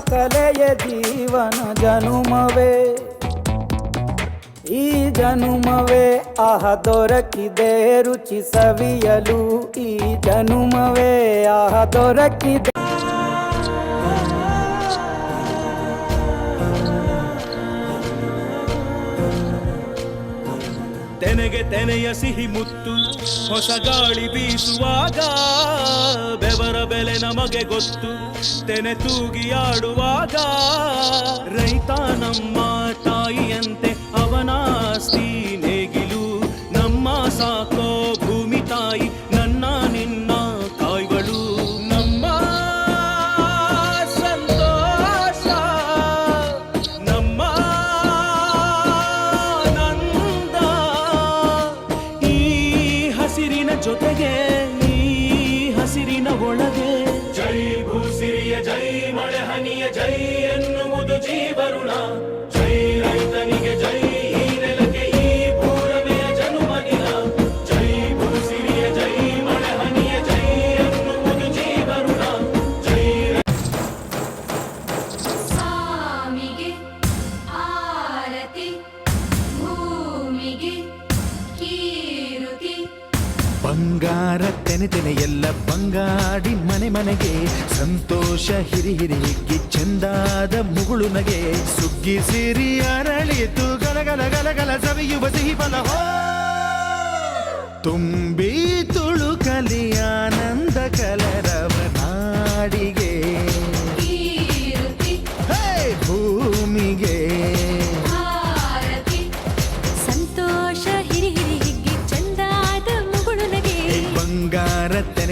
ಕಲೆಯ ಜೀವನ ಜನುಮವೇ. ಈ ಜನುಮವೇ ಆಹ ದೊರಕಿದೆ, ರುಚಿ ಸವಿಯಲು ಈ ಜನುಮವೇ ಆಹ ದೊರಕಿದೆ. ತೆನೆಗೆ ತೆನೆಯ ಸಿಹಿ ಮುತ್ತು, ಹೊಸ ಗಾಳಿ ಬೀಸುವಾಗ ನಮಗೆ ಗೊತ್ತು ತೆನೆ ತೂಗಿ ಆಡುವಾಗ ರೈತ ನಮ್ಮ ತಾಯಿಯಂತೆ ಅವನಾಸ್ತಿ ನೇಗಿಲು ನಮ್ಮ ಸಾಕೋ పానీయ జై ఎన్నుముదు జీవరుణా ಬಂಗಾರ ತೆನೆ ತೆನೆ ಎಲ್ಲ ಬಂಗಾಡಿ ಮನೆ ಮನೆಗೆ, ಸಂತೋಷ ಹಿರಿ ಹಿರಿ ಕಿ ಚಂದಾದ ಮುಗುಳು ನಗೆ. ಸುಗ್ಗಿ ಸಿರಿ ಅರಳಿತು ಗಲಗಲ ಗಲಗಲ ಸವಿಯುವ ಸಿಹಿ ಫಲ ತುಂಬಿ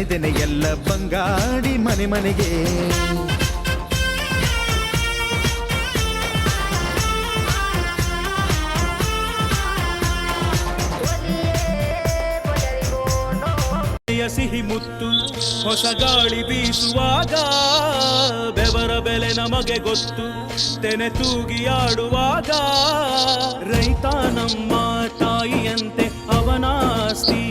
ಮನೆದೆನೆ ಎಲ್ಲ ಬಂಗಾಡಿ ಮನೆ ಮನೆಗೆ. ಸಿಹಿ ಮುತ್ತು ಹೊಸ ಗಾಳಿ ಬೀಸುವಾಗ ಬೆವರ ಬೆಲೆ ನಮಗೆ ಗೊತ್ತು, ತೆನೆ ತೂಗಿಯಾಡುವಾಗ ರೈತ ನಮ್ಮ ತಾಯಿಯಂತೆ ಅವನಾಸ್ತಿ